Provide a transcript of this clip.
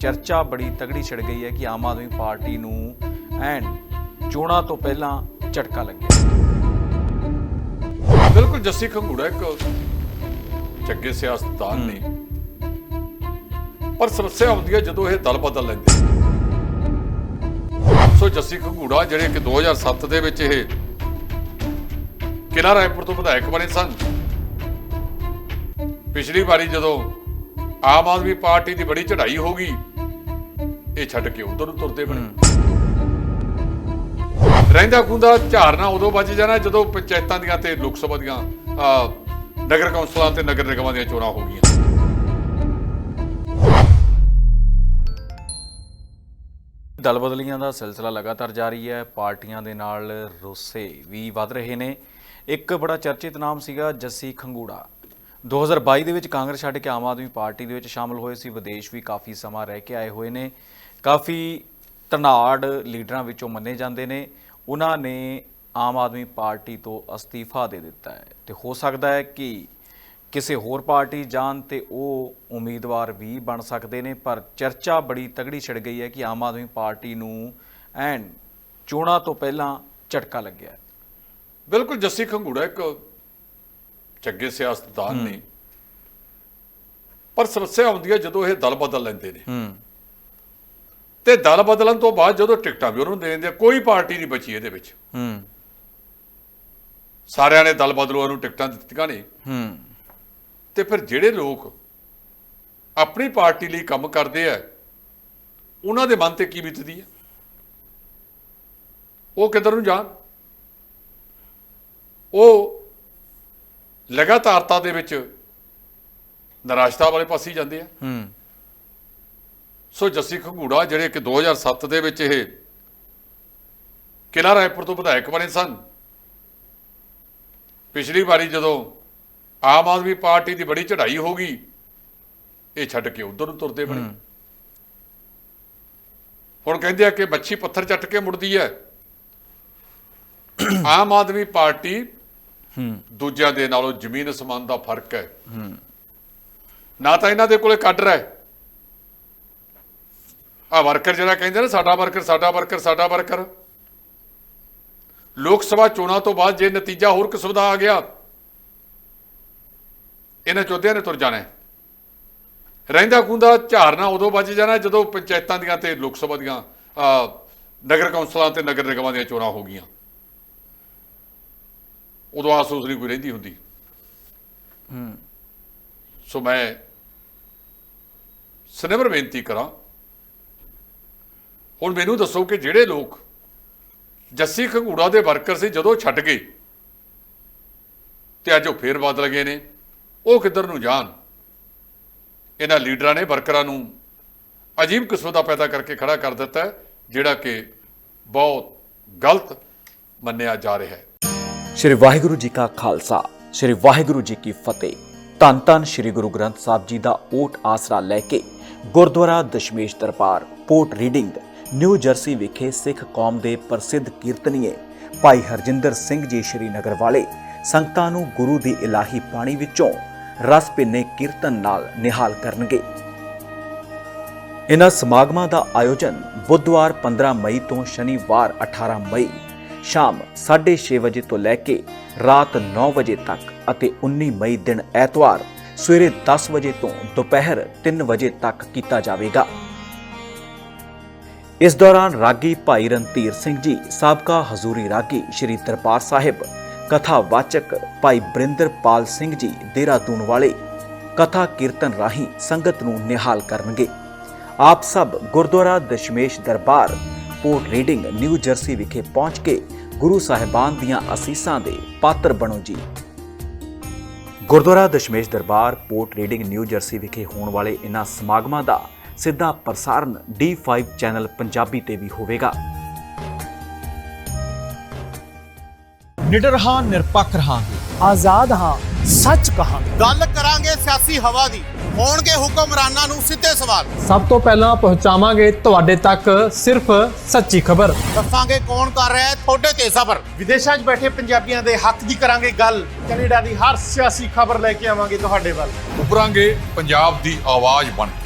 ਚਰਚਾ ਬੜੀ ਤਗੜੀ ਛਿੜ ਗਈ ਹੈ ਕਿ ਆਮ ਆਦਮੀ ਪਾਰਟੀ ਨੂੰ ਐਨ ਚੋਣਾਂ ਤੋਂ ਪਹਿਲਾਂ ਝਟਕਾ ਲੱਗਿਆ। ਬਿਲਕੁਲ ਜੱਸੀ ਖੰਗੂੜਾ ਇੱਕ ਚੰਗੇ ਸਿਆਸਤਦਾਨ ਨੇ। ਪਰ ਸਮੱਸਿਆ ਆਉਂਦੀ ਹੈ ਜਦੋਂ ਇਹ ਦਲ ਬਦਲ ਲੈਂਦੇ ਸੋ ਜੱਸੀ ਖੰਗੂੜਾ ਜਿਹੜੇ ਕਿ 2007 ਦੇ ਵਿੱਚ ਇਹ ਕਿਲਾ ਰਾਏਪੁਰ ਤੋਂ ਵਿਧਾਇਕ ਬਣੇ ਸਨ। ਪਿਛਲੀ ਵਾਰੀ ਜਦੋਂ ਆਮ ਆਦਮੀ ਪਾਰਟੀ ਦੀ ਬੜੀ ਚੜ੍ਹਾਈ ਹੋ ਗਈ ਇਹ ਛੱਡ ਕੇ ਉਧਰ ਨੂੰ ਤੁਰਦੇ ਬਣੇ। ਰਹਿੰਦਾ ਖੁੰਦਾ ਝਾਰਨਾ ਉਦੋਂ ਵੱਜ ਜਾਣਾ ਜਦੋਂ ਪੰਚਾਇਤਾਂ ਦੀਆਂ ਤੇ ਲੋਕ ਸਭਾ ਦੀਆਂ ਨਗਰ ਕੌਂਸਲਾਂ ਤੇ ਨਗਰ ਨਿਗਮਾਂ ਦੀਆਂ ਚੋਣਾਂ ਹੋ ਗਈਆਂ। ਦਲ ਬਦਲੀਆਂ ਦਾ ਸਿਲਸਿਲਾ ਲਗਾਤਾਰ ਜਾਰੀ ਹੈ। ਪਾਰਟੀਆਂ ਦੇ ਨਾਲ ਰੋਸੇ ਵੀ ਵੱਧ ਰਹੇ ਨੇ। ਇੱਕ ਬੜਾ ਚਰਚਿਤ ਨਾਮ ਸੀਗਾ ਜੱਸੀ ਖੰਗੂੜਾ। 2022 ਦੇ ਵਿੱਚ ਕਾਂਗਰਸ ਛੱਡ ਕੇ ਆਮ ਆਦਮੀ ਪਾਰਟੀ ਦੇ ਵਿੱਚ ਸ਼ਾਮਲ ਹੋਏ ਸੀ। ਵਿਦੇਸ਼ ਵੀ ਕਾਫੀ ਸਮਾਂ ਰਹਿ ਕੇ ਆਏ ਹੋਏ ਨੇ। ਕਾਫੀ ਧਨਾੜ ਲੀਡਰਾਂ ਵਿੱਚੋਂ ਮੰਨੇ ਜਾਂਦੇ ਨੇ। ਉਹਨਾਂ ਨੇ ਆਮ ਆਦਮੀ ਪਾਰਟੀ ਤੋਂ ਅਸਤੀਫਾ ਦੇ ਦਿੱਤਾ ਹੈ। ਤੇ ਹੋ ਸਕਦਾ ਹੈ ਕਿ ਕਿਸੇ ਹੋਰ ਪਾਰਟੀ ਜਾਣ ਤੇ ਉਹ ਉਮੀਦਵਾਰ ਵੀ ਬਣ ਸਕਦੇ ਨੇ ਪਰ ਚਰਚਾ ਬੜੀ ਤਗੜੀ ਛਿੜ ਗਈ ਹੈ ਕਿ ਆਮ ਆਦਮੀ ਪਾਰਟੀ ਨੂੰ ਐਨ ਚੋਣਾਂ ਤੋਂ ਪਹਿਲਾਂ ਝਟਕਾ ਲੱਗਿਆ ਹੈ। ਬਿਲਕੁਲ ਜੱਸੀ ਖੰਗੂੜਾ ਇੱਕ ਚੰਗੇ ਸਿਆਸਤਦਾਨ ਨੇ। ਪਰ ਸਮੱਸਿਆ ਆਉਂਦੀ ਹੈ ਜਦੋਂ ਇਹ ਦਲ ਬਦਲ ਲੈਂਦੇ ਨੇ। ਹੂੰ। ਤੇ ਦਲ ਬਦਲਣ ਤੋਂ ਬਾਅਦ ਜਦੋਂ ਟਿਕਟਾਂ ਵੀ ਉਹਨਾਂ ਨੂੰ ਦੇ ਦਿੰਦੇ ਕੋਈ ਪਾਰਟੀ ਨਹੀਂ ਬਚੀ ਇਹਦੇ ਵਿੱਚ। ਹੂੰ। ਸਾਰਿਆਂ ਨੇ ਦਲ ਬਦਲੂਆਂ ਨੂੰ ਟਿਕਟਾਂ ਦਿੱਤੀਆਂ ਨੇ। ਹੂੰ। ਤੇ ਫਿਰ ਜਿਹੜੇ ਲੋਕ ਆਪਣੀ ਪਾਰਟੀ ਲਈ ਕੰਮ ਕਰਦੇ ਆ ਉਹਨਾਂ ਦੇ ਮਨ ਤੇ ਕੀ ਬੀਤਦੀ ਹੈ ਉਹ ਕਿੱਧਰ ਨੂੰ ਜਾਣ? ਉਹ ਲਗਾਤਾਰਤਾ ਦੇ ਵਿੱਚ ਨਿਰਾਸ਼ਤਾ ਵਾਲੇ ਪਾਸੇ ਜਾਂਦੇ ਆ। ਹੂੰ। ਸੋ ਜੱਸੀ ਖੰਗੂੜਾ ਜਿਹੜੇ ਕਿ 2007 ਦੇ ਵਿੱਚ ਇਹ ਕਿਲਾ ਰਾਏਪੁਰ ਤੋਂ ਵਿਧਾਇਕ ਬਣੇ ਸਨ। ਪਿਛਲੀ ਵਾਰੀ ਜਦੋਂ ਆਮ ਆਦਮੀ ਪਾਰਟੀ ਦੀ ਬੜੀ ਚੜ੍ਹਾਈ ਹੋ ਗਈ ਇਹ ਛੱਡ ਕੇ ਉਧਰ ਨੂੰ ਤੁਰਦੇ ਬਣੇ। ਹੁਣ ਕਹਿੰਦੇ ਆ ਕਿ ਮੱਛੀ ਪੱਥਰ ਚੱਟ ਕੇ ਮੁੜਦੀ ਹੈ। ਆਮ ਆਦਮੀ ਪਾਰਟੀ ਹੂੰ। ਦੂਜਿਆਂ ਦੇ ਨਾਲੋਂ ਜ਼ਮੀਨ ਅਸਮਾਨ ਦਾ ਫ਼ਰਕ ਹੈ। ਨਾ ਤਾਂ ਇਹਨਾਂ ਦੇ ਕੋਲੇ ਕੱਢ ਹੈ ਆ ਵਰਕਰ ਜਿਹੜਾ ਕਹਿੰਦੇ ਨੇ ਸਾਡਾ ਵਰਕਰ ਸਾਡਾ ਵਰਕਰ ਸਾਡਾ ਵਰਕਰ। ਲੋਕ ਸਭਾ ਚੋਣਾਂ ਤੋਂ ਬਾਅਦ ਜੇ ਨਤੀਜਾ ਹੋਰ ਕਿਸਮ ਦਾ ਆ ਗਿਆ ਇਹਨਾਂ ਚੌਧਿਆਂ ਨੇ ਤੁਰ ਜਾਣਾ। ਰਹਿੰਦਾ ਖੁੰਦਾ ਝਾਰਨਾ ਉਦੋਂ ਵੱਜ ਜਾਣਾ ਜਦੋਂ ਪੰਚਾਇਤਾਂ ਦੀਆਂ ਤੇ ਲੋਕ ਸਭਾ ਦੀਆਂ ਨਗਰ ਕੌਂਸਲਾਂ ਤੇ ਨਗਰ ਨਿਗਮਾਂ ਦੀਆਂ ਚੋਣਾਂ ਹੋ ਗਈਆਂ। ਉਦੋਂ ਆਸੂਸ ਨਹੀਂ ਕੋਈ ਰਹਿੰਦੀ ਹੁੰਦੀ। ਹੂੰ। ਸੋ ਮੈਂ ਸਨੇਵਰ ਬੇਨਤੀ ਕਰਾਂ ਹੁਣ ਮੈਨੂੰ ਦੱਸੋ ਕਿ ਜਿਹੜੇ ਲੋਕ ਜੱਸੀ ਖੰਗੂੜਾ ਦੇ ਵਰਕਰ ਸੀ ਜਦੋਂ ਛੱਡ ਗਏ ਤੇ ਅੱਜ ਉਹ ਫੇਰ ਬਦਲ ਗਏ ਨੇ, ਉਹ ਕਿੱਧਰ ਨੂੰ ਜਾਣ? ਇਹਨਾਂ ਲੀਡਰਾਂ ਨੇ ਵਰਕਰਾਂ ਨੂੰ ਅਜੀਬ ਕਿਸਮ ਦਾ ਪੈਦਾ ਕਰਕੇ ਖੜਾ ਕਰ ਦਿੱਤਾ ਜਿਹੜਾ ਕਿ ਬਹੁਤ ਗਲਤ ਮੰਨਿਆ ਜਾ ਰਿਹਾ ਹੈ। ਸ਼੍ਰੀ ਵਾਹਿਗੁਰੂ ਜੀ ਕਾ ਖਾਲਸਾ, ਸ਼੍ਰੀ ਵਾਹਿਗੁਰੂ ਜੀ ਕੀ ਫਤਿਹ। ਧੰਨ ਧੰਨ ਸ਼੍ਰੀ ਗੁਰੂ ਗ੍ਰੰਥ ਸਾਹਿਬ ਜੀ ਦਾ ਓਟ ਆਸਰਾ ਲੈ ਕੇ Gurdwara Dashmesh Darbar, Port Reading New Jersey ਵਿਖੇ ਸਿੱਖ ਕੌਮ ਦੇ ਪ੍ਰਸਿੱਧ ਕੀਰਤਨੀਏ ਭਾਈ ਹਰਜਿੰਦਰ ਸਿੰਘ ਜੀ ਸ਼੍ਰੀ ਨਗਰ ਵਾਲੇ ਸੰਗਤਾਂ ਨੂੰ ਗੁਰੂ ਦੀ ਇਲਾਹੀ ਬਾਣੀ ਵਿੱਚੋਂ ਰਸ ਭਿੰਨੇ ਕੀਰਤਨ ਨਾਲ ਨਿਹਾਲ ਕਰਨਗੇ। ਇਨ੍ਹਾਂ ਸਮਾਗਮਾਂ ਦਾ ਆਯੋਜਨ ਬੁੱਧਵਾਰ 15 ਮਈ ਤੋਂ ਸ਼ਨੀਵਾਰ 18 ਮਈ ਸ਼ਾਮ 6:30 ਵਜੇ ਤੋਂ ਲੈ ਕੇ ਰਾਤ 9 ਵਜੇ ਤੱਕ ਅਤੇ 19 ਮਈ ਦਿਨ ਐਤਵਾਰ ਸਵੇਰੇ 10 ਵਜੇ ਤੋਂ ਦੁਪਹਿਰ 3 ਵਜੇ ਤੱਕ ਕੀਤਾ ਜਾਵੇਗਾ। ਇਸ ਦੌਰਾਨ ਰਾਗੀ ਭਾਈ ਰਣਧੀਰ ਸਿੰਘ ਜੀ, ਸਾਬਕਾ ਹਜ਼ੂਰੀ ਰਾਗੀ ਸ਼੍ਰੀ ਦਰਬਾਰ ਸਾਹਿਬ, ਕਥਾਵਾਚਕ ਭਾਈ ਬ੍ਰਿੰਦਰਪਾਲ ਸਿੰਘ ਜੀ, ਦੇਹਰਾਦੂਨ ਵਾਲੇ ਕਥਾ ਕੀਰਤਨ ਰਾਹੀਂ ਸੰਗਤ ਨੂੰ ਨਿਹਾਲ ਕਰਨਗੇ। ਆਪ ਸਭ Gurdwara Dashmesh Darbar, Port Reading, New Jersey ਵਿਖੇ ਪਹੁੰਚ ਕੇ ਗੁਰੂ ਸਾਹਿਬਾਨ ਦੀਆਂ ਅਸੀਸਾਂ ਦੇ ਪਾਤਰ ਬਣੋ ਜੀ। Gurdwara Dashmesh Darbar, Port Reading, New Jersey ਵਿਖੇ ਹੋਣ ਵਾਲੇ ਇਨ੍ਹਾਂ ਸਮਾਗਮਾਂ ਦਾ ਸਿੱਧਾ ਪ੍ਰਸਾਰਣ D5 ਚੈਨਲ ਪੰਜਾਬੀ ਤੇ ਵੀ ਹੋਵੇਗਾ। ਨਿਡਰ ਹਾਂ ਨਿਰਪੱਖ ਰਹਾਂਗੇ। ਆਜ਼ਾਦ ਹਾਂ ਸੱਚ ਕਹਾਂਗੇ। ਗੱਲ ਕਰਾਂਗੇ ਸਿਆਸੀ ਹਵਾ ਦੀ ਹੋਣਗੇ ਹੁਕਮਰਾਨਾਂ ਨੂੰ ਸਿੱਧੇ ਸਵਾਲ। ਸਭ ਤੋਂ ਪਹਿਲਾਂ ਪਹੁੰਚਾਵਾਂਗੇ ਤੁਹਾਡੇ ਤੱਕ ਸਿਰਫ ਸੱਚੀ ਖਬਰ। ਦੱਸਾਂਗੇ ਕੌਣ ਕਰ ਰਿਹਾ ਹੈ ਤੁਹਾਡੇ ਤੇ ਸਬਰ। ਵਿਦੇਸ਼ਾਂ 'ਚ ਬੈਠੇ ਪੰਜਾਬੀਆਂ ਦੇ ਹੱਕ ਦੀ ਕਰਾਂਗੇ ਗੱਲ। ਕੈਨੇਡਾ ਦੀ ਹਰ ਸਿਆਸੀ ਖਬਰ ਲੈ ਕੇ ਆਵਾਂਗੇ ਤੁਹਾਡੇ ਵੱਲ। ਉਭਰਾਂਗੇ ਪੰਜਾਬ ਦੀ ਆਵਾਜ਼ ਬਣ ਕੇ।